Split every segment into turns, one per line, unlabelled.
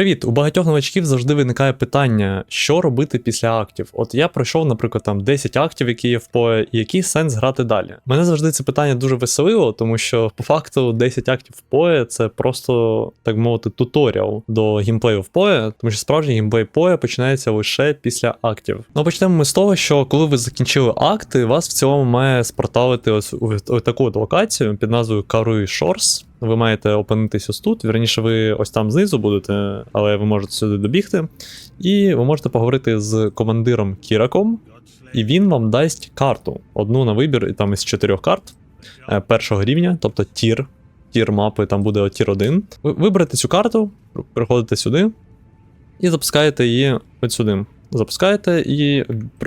Привіт! У багатьох новачків завжди виникає питання, що робити після актів. От я пройшов, наприклад, там 10 актів, які є в PoE, і який сенс грати далі. Мене завжди це питання дуже веселило, тому що по факту 10 актів в PoE це просто, так мовити, туторіал до геймплею в PoE, тому що справжній геймплей PoE починається лише після актів. Ну почнемо ми з того, що коли ви закінчили акти, вас в цілому має спорталити ось у таку локацію під назвою Каруй Shores. Ви маєте опинитись ось тут. Вірніше, ви ось там знизу будете, але ви можете сюди добігти. І ви можете поговорити з командиром Кіраком, і він вам дасть карту. Одну на вибір, і там із чотирьох карт е, першого рівня, тобто тір. Тір мапи, там буде тір 1. Ви виберете цю карту, приходите сюди і запускаєте її от сюди. Запускаєте і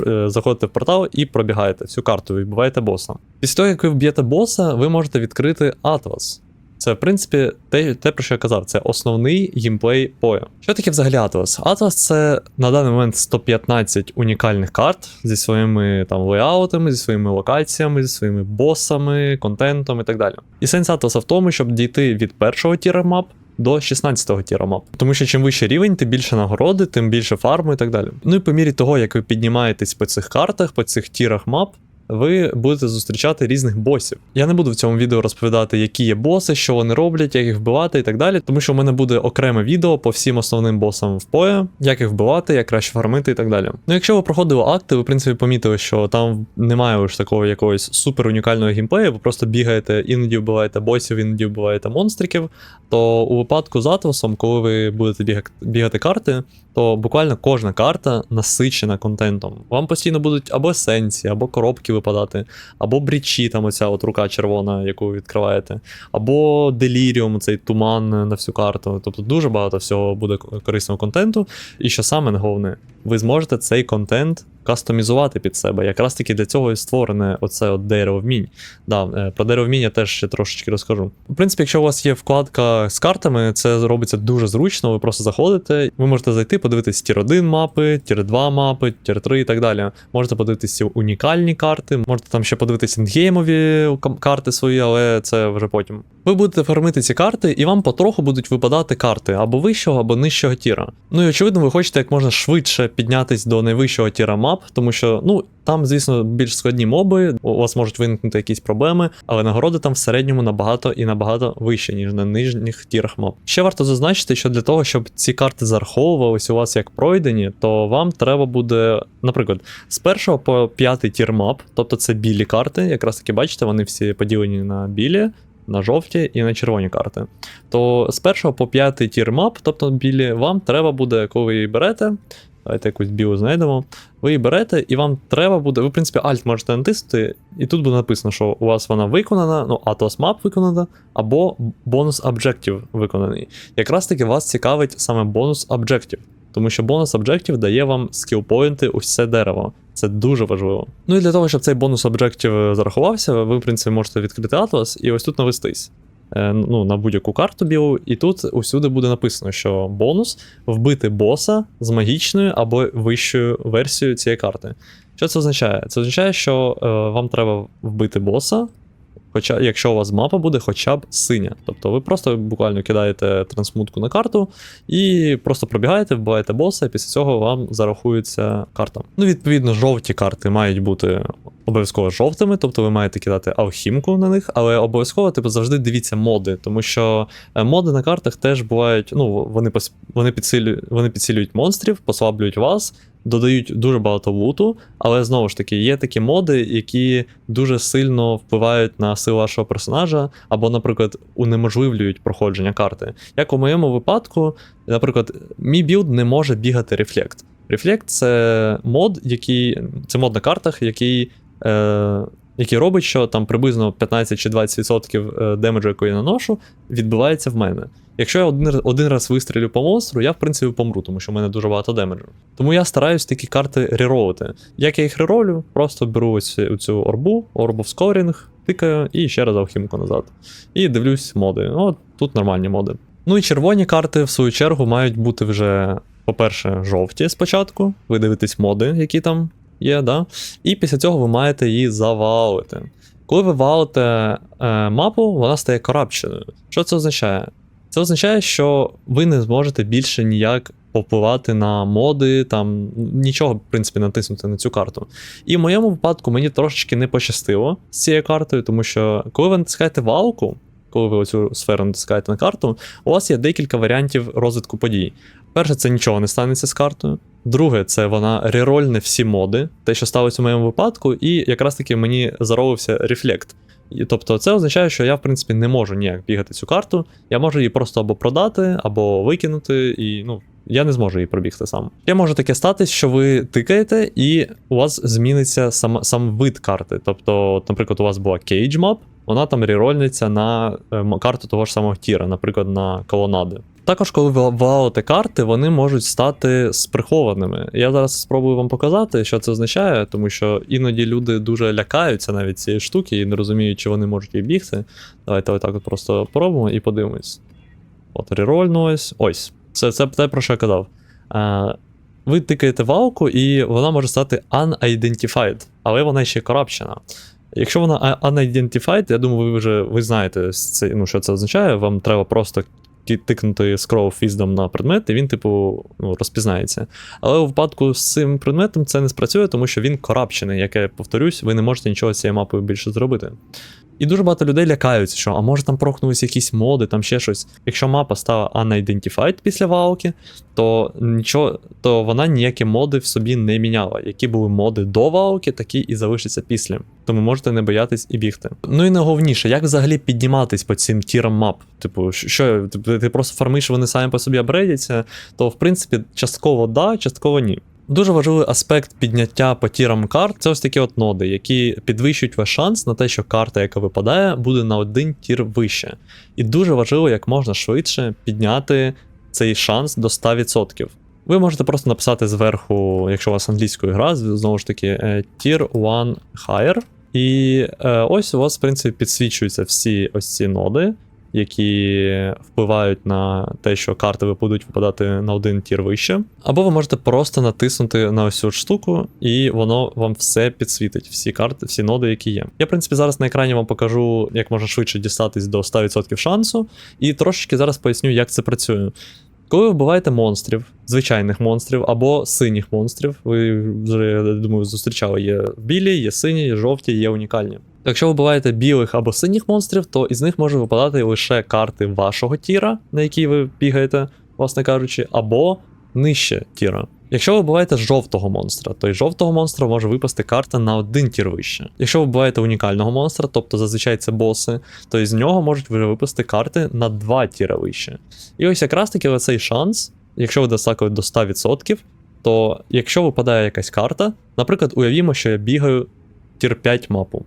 е, заходите в портал і пробігаєте всю карту, відбиваєте боса. Після того, як ви вб'єте боса, ви можете відкрити Атлас. Це, в принципі, те, те, про що я казав, це основний геймплей PoE. Що таке взагалі Atlas? Atlas це на даний момент 115 унікальних карт зі своїми там леаутами, зі своїми локаціями, зі своїми босами, контентом і так далі. І сенс Atlas в тому, щоб дійти від першого тіра мап. До 16-го тіра мап. Тому що чим вищий рівень, тим більше нагороди, тим більше фарму і так далі. Ну і по мірі того, як ви піднімаєтесь по цих картах, по цих тірах мап, ви будете зустрічати різних босів. Я не буду в цьому відео розповідати, які є боси, що вони роблять, як їх вбивати і так далі, тому що в мене буде окреме відео по всім основним босам в PoE, як їх вбивати, як краще фармити і так далі. Ну, якщо ви проходили акти, ви в принципі помітили, що там немає уж такого якогось супер унікального геймплею, ви просто бігаєте, іноді вбиваєте босів, іноді вбиваєте монстриків. То у випадку з Атласом, коли ви будете бігати, бігати карти, то буквально кожна карта насичена контентом. Вам постійно будуть або есенції, або коробки випадати, або брічі, там оця от рука червона, яку ви відкриваєте, або деліріум, цей туман на всю карту. Тобто дуже багато всього буде корисного контенту. І що саме головне, ви зможете цей контент кастомізувати під себе. Якраз таки для цього і створене оце от дерево вмінь. Да, е, Про дерево вмінь я теж ще трошечки розкажу. В принципі, якщо у вас є вкладка з картами, це робиться дуже зручно. Ви просто заходите, ви можете зайти, подивитись тір 1 мапи, тір 2 мапи, тір 3 і так далі. Можете подивитися унікальні карти, можете там ще подивитися інгеймові карти свої, але це вже потім. Ви будете фармити ці карти, і вам потроху будуть випадати карти або вищого, або нижчого тіра. Ну і очевидно, ви хочете як можна швидше піднятись до найвищого тіра мап, тому що, ну, там, звісно, більш складні моби, у вас можуть виникнути якісь проблеми, але нагороди там в середньому набагато і набагато вище, ніж на нижніх тірах моб. Ще варто зазначити, що для того, щоб ці карти зараховувались у вас як пройдені, то вам треба буде, наприклад, з першого по п'ятий тір мап, тобто це білі карти, якраз таки бачите, вони всі поділені на білі. На жовті і на червоні карти. То з першого по п'ятий тір мап, тобто білі, вам треба буде, коли ви її берете, Давайте якусь білу знайдемо. Ви її берете, і вам треба буде. Ви, в принципі, Alt можете натиснути, і тут буде написано, що у вас вона виконана, ну, Atlas Map виконана, або бонус Objective виконаний. Якраз таки вас цікавить саме бонус Objective. Тому що бонус Objective дає вам скілпоінти у все дерево. Це дуже важливо. Ну і для того, щоб цей бонус Objective зарахувався, ви, в принципі, можете відкрити Atlas і ось тут навестись. Е, ну, на будь-яку карту білу, і тут усюди буде написано, що бонус вбити боса з магічною або вищою версією цієї карти. Що це означає? Це означає, що е, вам треба вбити боса, хоча, якщо у вас мапа буде хоча б синя. Тобто ви просто буквально кидаєте трансмутку на карту і просто пробігаєте, вбиваєте боса, і після цього вам зарахується карта. Ну, відповідно, жовті карти мають бути обов'язково жовтими, тобто ви маєте кидати алхімку на них, але обов'язково типу, завжди дивіться моди, тому що е, моди на картах теж бувають, ну, вони вони, підсилюють, вони підсилюють монстрів, послаблюють вас. Додають дуже багато луту, але знову ж таки є такі моди, які дуже сильно впливають на силу вашого персонажа, або, наприклад, унеможливлюють проходження карти. Як у моєму випадку, наприклад, мій білд не може бігати рефлект. Рефлект це мод, який це мод на картах, який е, який робить, що там приблизно 15 чи 20% е, демеджу, яку я наношу, відбивається в мене. Якщо я один один раз вистрілю по монстру, я в принципі помру, тому що в мене дуже багато демеджу. Тому я стараюсь такі карти реролити. Як я їх реролю, просто беру ось цю орбу, орбу в скорінг, тикаю і ще раз алхімку назад. І дивлюсь моди. От тут нормальні моди. Ну і червоні карти, в свою чергу, мають бути вже, по-перше, жовті спочатку. Ви дивитесь моди, які там є, да? і після цього ви маєте її завалити. Коли ви валите е, мапу, вона стає корабченою. Що це означає? Це означає, що ви не зможете більше ніяк попливати на моди, там нічого, в принципі, натиснути на цю карту. І в моєму випадку мені трошечки не пощастило з цією картою, тому що коли ви натискаєте валку, коли ви оцю сферу натискаєте на карту, у вас є декілька варіантів розвитку подій. Перше, це нічого не станеться з картою. Друге, це вона рерольне всі моди, те, що сталося в моєму випадку, і якраз таки мені заровився рефлект. І, тобто це означає, що я, в принципі, не можу ніяк бігати цю карту. Я можу її просто або продати, або викинути, і ну. Я не зможу її пробігти сам. Ще може таке статись, що ви тикаєте, і у вас зміниться сам, сам вид карти. Тобто, наприклад, у вас була Cage Map, вона там рерольниться на е, карту того ж самого тіра, наприклад, на колонади. Також, коли ви валите карти, вони можуть стати сприхованими. Я зараз спробую вам показати, що це означає, тому що іноді люди дуже лякаються навіть цієї штуки і не розуміють, чи вони можуть її бігти. Давайте отак от просто пробуємо і подивимось. От рерольну ось. Ось. Це, це те, про що я казав. Е, ви тикаєте валку, і вона може стати unidentified, але вона ще корапчена. Якщо вона а- unidentified, я думаю, ви вже ви знаєте, ну, що це означає. Вам треба просто тикнути scroll фіздом на предмет, і він, типу, ну, розпізнається. Але у випадку з цим предметом це не спрацює, тому що він корапчений, як я повторюсь, ви не можете нічого з цією мапою більше зробити. І дуже багато людей лякаються, що а може там прокнулись якісь моди, там ще щось. Якщо мапа стала unidentified після валки, то нічого, то вона ніякі моди в собі не міняла. Які були моди до валки, такі і залишаться після. Тому можете не боятись і бігти. Ну і найголовніше, як взагалі підніматись по цим тірам мап? Типу, що ти, ти просто фармиш, вони самі по собі апгрейдяться, то в принципі частково да, частково ні. Дуже важливий аспект підняття по тірам карт це ось такі от ноди, які підвищують ваш шанс на те, що карта, яка випадає, буде на один тір вище. І дуже важливо як можна швидше підняти цей шанс до 100%. Ви можете просто написати зверху, якщо у вас англійською гра, знову ж таки, е, Tier 1 Higher. І е, ось у вас, в принципі, підсвічуються всі ось ці ноди, які впливають на те, що карти ви будуть випадати на один тір вище. Або ви можете просто натиснути на ось цю штуку, і воно вам все підсвітить, всі карти, всі ноди, які є. Я, в принципі, зараз на екрані вам покажу, як можна швидше дістатись до 100% шансу, і трошечки зараз поясню, як це працює. Коли ви вбиваєте монстрів, звичайних монстрів або синіх монстрів, ви вже, я думаю, зустрічали, є білі, є сині, є жовті, є унікальні. Якщо ви вбиваєте білих або синіх монстрів, то із них може випадати лише карти вашого тіра, на якій ви бігаєте, власне кажучи, або нижче тіра. Якщо ви вбиваєте жовтого монстра, то із жовтого монстра може випасти карта на один тір вище. Якщо ви вбиваєте унікального монстра, тобто зазвичай це боси, то із нього можуть вже випасти карти на два тіра вище. І ось якраз таки оцей шанс, якщо ви достакуєте до 100%, то якщо випадає якась карта, наприклад, уявімо, що я бігаю тір 5 мапу.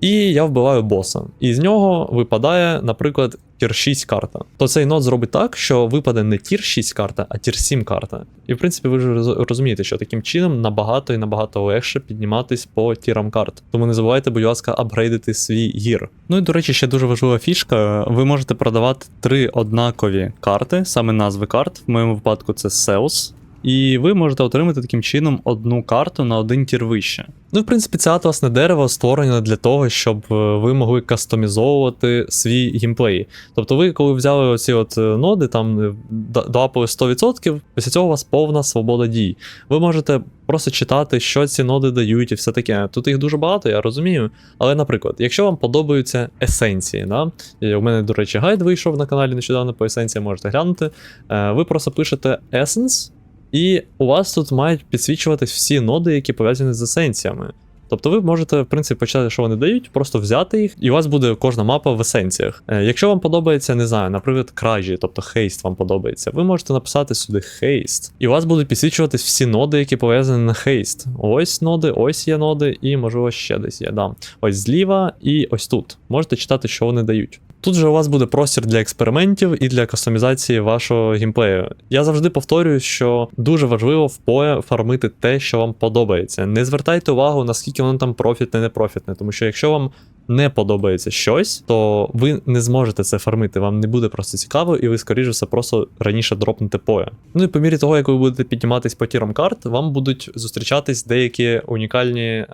І я вбиваю боса. І з нього випадає, наприклад, тір 6 карта. То цей нод зробить так, що випаде не тір 6 карта, а тір 7 карта. І в принципі, ви вже розумієте, що таким чином набагато і набагато легше підніматись по тірам карт. Тому не забувайте, будь ласка, апгрейдити свій гір. Ну і до речі, ще дуже важлива фішка. Ви можете продавати три однакові карти, саме назви карт. В моєму випадку це Sales. І ви можете отримати таким чином одну карту на один тір вище. Ну, в принципі, це атласне дерево створено для того, щоб е, ви могли кастомізовувати свій геймплей. Тобто, ви, коли взяли оці от е, ноди, там е, до- 100%, після цього у вас повна свобода дій. Ви можете просто читати, що ці ноди дають, і все таке. Тут їх дуже багато, я розумію. Але, наприклад, якщо вам подобаються есенції, да? і у мене, до речі, гайд вийшов на каналі нещодавно по есенціям, можете глянути. Ви просто пишете Essence, і у вас тут мають підсвічуватись всі ноди, які пов'язані з есенціями. Тобто ви можете, в принципі, почати, що вони дають, просто взяти їх, і у вас буде кожна мапа в есенціях. Е, якщо вам подобається, не знаю, наприклад, кражі, тобто хейст вам подобається, ви можете написати сюди хейст, і у вас будуть підсвічуватись всі ноди, які пов'язані на хейст. Ось ноди, ось є ноди, і можливо ще десь є. Да. Ось зліва і ось тут. Можете читати, що вони дають. Тут же у вас буде простір для експериментів і для кастомізації вашого гімплею. Я завжди повторюю, що дуже важливо в PoE фармити те, що вам подобається. Не звертайте увагу, наскільки воно там профітне, не профітне, тому що якщо вам не подобається щось, то ви не зможете це фармити. Вам не буде просто цікаво, і ви, скоріше все, просто раніше дропнете поя. Ну і по мірі того, як ви будете підніматись по тірам карт, вам будуть зустрічатись деякі унікальні е,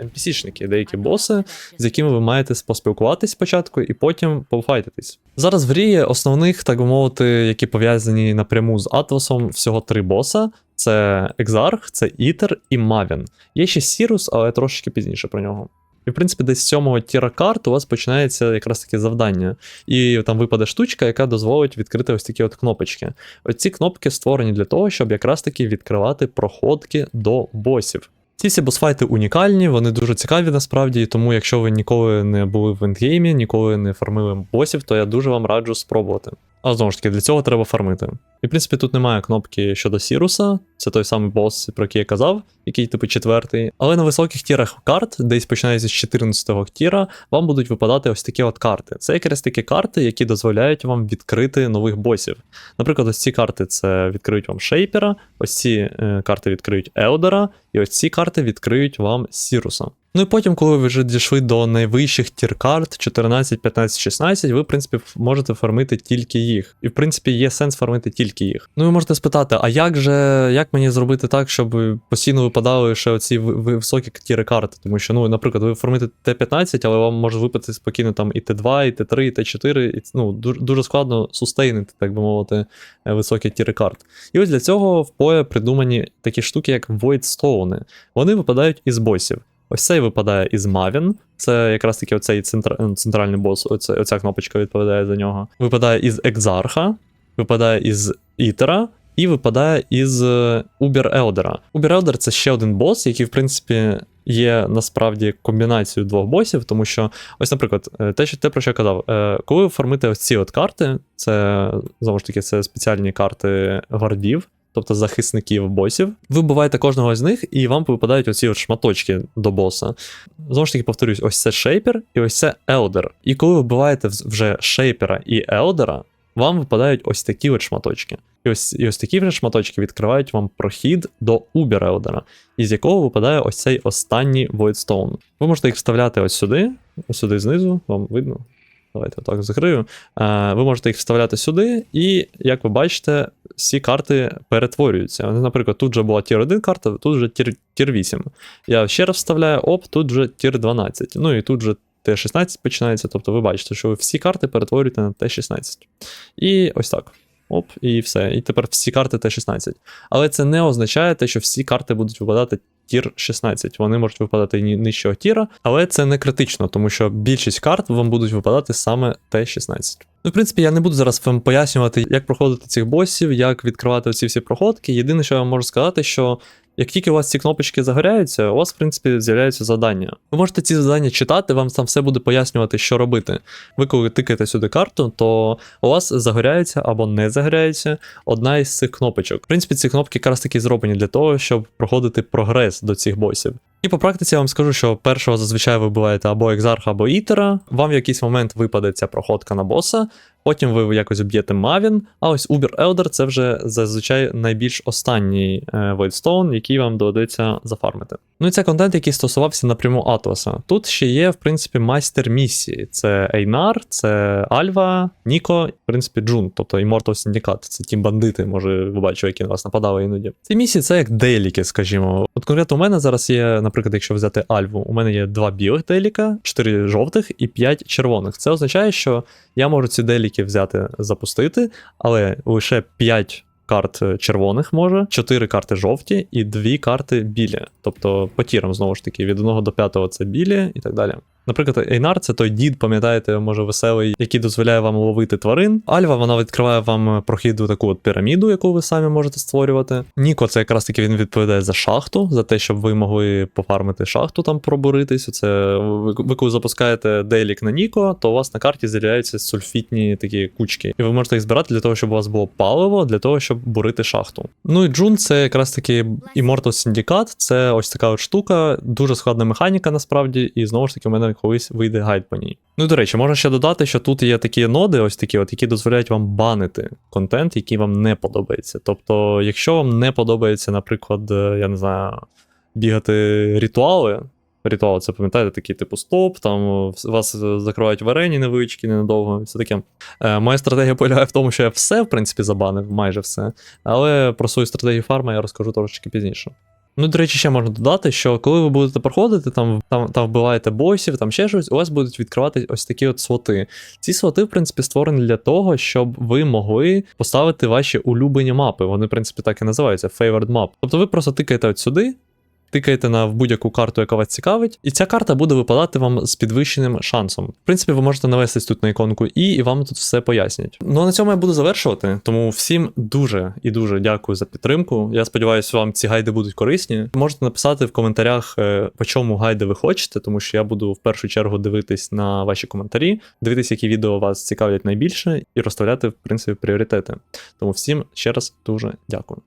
NPC-шники, деякі боси, з якими ви маєте поспілкуватись спочатку і потім пофайтитись. Зараз в грі є основних, так би мовити, які пов'язані напряму з Атласом, всього три боса. Це Екзарх, це Ітер і Мавін. Є ще Сірус, але трошечки пізніше про нього. І, в принципі, десь з сьомого тіра карт у вас починається якраз таке завдання. І там випаде штучка, яка дозволить відкрити ось такі от кнопочки. Оці кнопки створені для того, щоб якраз таки відкривати проходки до босів. Ці всі босфайти унікальні, вони дуже цікаві насправді, тому якщо ви ніколи не були в ендгеймі, ніколи не фармили босів, то я дуже вам раджу спробувати. А знову ж таки, для цього треба фармити. І в принципі тут немає кнопки щодо Сіруса, це той самий бос, про який я казав, який типу четвертий. Але на високих тірах карт, десь починаючи з 14-го тіра, вам будуть випадати ось такі от карти. Це якраз такі карти, які дозволяють вам відкрити нових босів. Наприклад, ось ці карти це відкриють вам Шейпера, ось ці е, карти відкриють Еодера, і ось ці карти відкриють вам Сіруса. Ну і потім, коли ви вже дійшли до найвищих тір карт 14, 15, 16, ви, в принципі, можете фармити тільки їх. І в принципі є сенс фармити тільки їх. Ну і можете спитати, а як же як мені зробити так, щоб постійно випадали ще оці ви- ви- високі тіри карти? Тому що, ну, наприклад, ви фармите Т15, але вам може випадати спокійно там і Т2, і Т3, і Т4, і ну, дуже, складно сустейнити, так би мовити, е, високі тіри карт. І ось для цього в PoE придумані такі штуки, як Void Stone. Вони випадають із босів. Ось цей випадає із Мавін. Це якраз таки оцей центр... ну, центральний бос, оце, оця кнопочка відповідає за нього. Випадає із Екзарха, випадає із Ітера. І випадає із е, Убер Елдера. Убер Елдер це ще один бос, який, в принципі, є насправді комбінацією двох босів, тому що, ось, наприклад, е, те, що те, про що я казав, е, коли ви формите ось ці от карти, це знову ж таки це спеціальні карти гвардів, тобто захисників босів. Ви вбиваєте кожного з них, і вам випадають оці от шматочки до боса. Знову ж таки, повторюсь, ось це шейпер і ось це елдер. І коли ви вбиваєте вже шейпера і елдера, вам випадають ось такі от шматочки. І ось, і ось такі вже шматочки відкривають вам прохід до Убер Елдера, із якого випадає ось цей останній Voidstone. Ви можете їх вставляти ось сюди, ось сюди знизу, вам видно. Давайте отак закрию. Е, ви можете їх вставляти сюди, і, як ви бачите, всі карти перетворюються. Наприклад, тут вже була тір 1 карта, тут вже тір, тір 8. Я ще раз вставляю, оп, тут вже тір 12. Ну і тут вже Т16 починається. Тобто ви бачите, що ви всі карти перетворюєте на Т16. І ось так. Оп, і все. І тепер всі карти Т16. Але це не означає те, що всі карти будуть випадати тір 16. Вони можуть випадати і нижчого тіра, але це не критично, тому що більшість карт вам будуть випадати саме Т16. Ну, в принципі, я не буду зараз вам пояснювати, як проходити цих босів, як відкривати ці всі проходки. Єдине, що я вам можу сказати, що як тільки у вас ці кнопочки загоряються, у вас, в принципі, з'являються завдання. Ви можете ці завдання читати, вам там все буде пояснювати, що робити. Ви коли тикаєте сюди карту, то у вас загоряється або не загоряється одна із цих кнопочок. В принципі, ці кнопки якраз таки зроблені для того, щоб проходити прогрес до цих босів. І по практиці я вам скажу, що першого зазвичай ви вбиваєте або екзарха, або ітера. Вам в якийсь момент випаде ця проходка на боса. Потім ви якось об'єте Мавін, а ось Uber Elder це вже зазвичай найбільш останній е, Voidstone, який вам доведеться зафармити. Ну і це контент, який стосувався напряму Атласа. Тут ще є, в принципі, майстер місії: це Ейнар, це Альва, Ніко, в принципі, Джун, тобто Immortal Syndicate. Це ті бандити, може, ви бачили, які на вас нападали іноді. Ці місії це як деліки, скажімо. От конкретно у мене зараз є, наприклад, якщо взяти Альву, у мене є два білих деліка, чотири жовтих і п'ять червоних. Це означає, що я можу ці деліки взяти, запустити, але лише 5 карт е, червоних може, 4 карти жовті і 2 карти білі. Тобто по тірам, знову ж таки, від 1 до 5 це білі і так далі. Наприклад, Ейнар це той дід, пам'ятаєте, може веселий, який дозволяє вам ловити тварин. Альва вона відкриває вам прохід у таку от піраміду, яку ви самі можете створювати. Ніко, це якраз таки він відповідає за шахту, за те, щоб ви могли пофармити шахту там пробуритись. Це ви, ви коли запускаєте делік на Ніко, то у вас на карті з'являються сульфітні такі кучки. І ви можете їх збирати для того, щоб у вас було паливо, для того, щоб бурити шахту. Ну і Джун це якраз таки Immortal Syndicate, це ось така от штука, дуже складна механіка насправді, і знову ж таки, у мене колись вийде гайд по ній. Ну і до речі, можна ще додати, що тут є такі ноди, ось такі, от, які дозволяють вам банити контент, який вам не подобається. Тобто, якщо вам не подобається, наприклад, е, я не знаю, бігати ритуали, ритуал. Це пам'ятаєте, такий типу стоп, там вас е, закривають варені невеличкі ненадовго, все таке. Е, моя стратегія полягає в тому, що я все, в принципі, забанив, майже все. Але про свою стратегію фарма я розкажу трошечки пізніше. Ну, до речі, ще можна додати, що коли ви будете проходити, там, там, там вбиваєте босів, там ще щось, у вас будуть відкривати ось такі от слоти. Ці слоти, в принципі, створені для того, щоб ви могли поставити ваші улюблені мапи. Вони, в принципі, так і називаються favored map. Тобто ви просто тикаєте от сюди. Тикаєте на будь-яку карту, яка вас цікавить, і ця карта буде випадати вам з підвищеним шансом. В принципі, ви можете навестись тут на іконку і, і вам тут все пояснять. Ну а на цьому я буду завершувати. Тому всім дуже і дуже дякую за підтримку. Я сподіваюся, вам ці гайди будуть корисні. Можете написати в коментарях, е, по чому гайди ви хочете, тому що я буду в першу чергу дивитись на ваші коментарі, дивитись, які відео вас цікавлять найбільше, і розставляти, в принципі, пріоритети. Тому всім ще раз дуже дякую.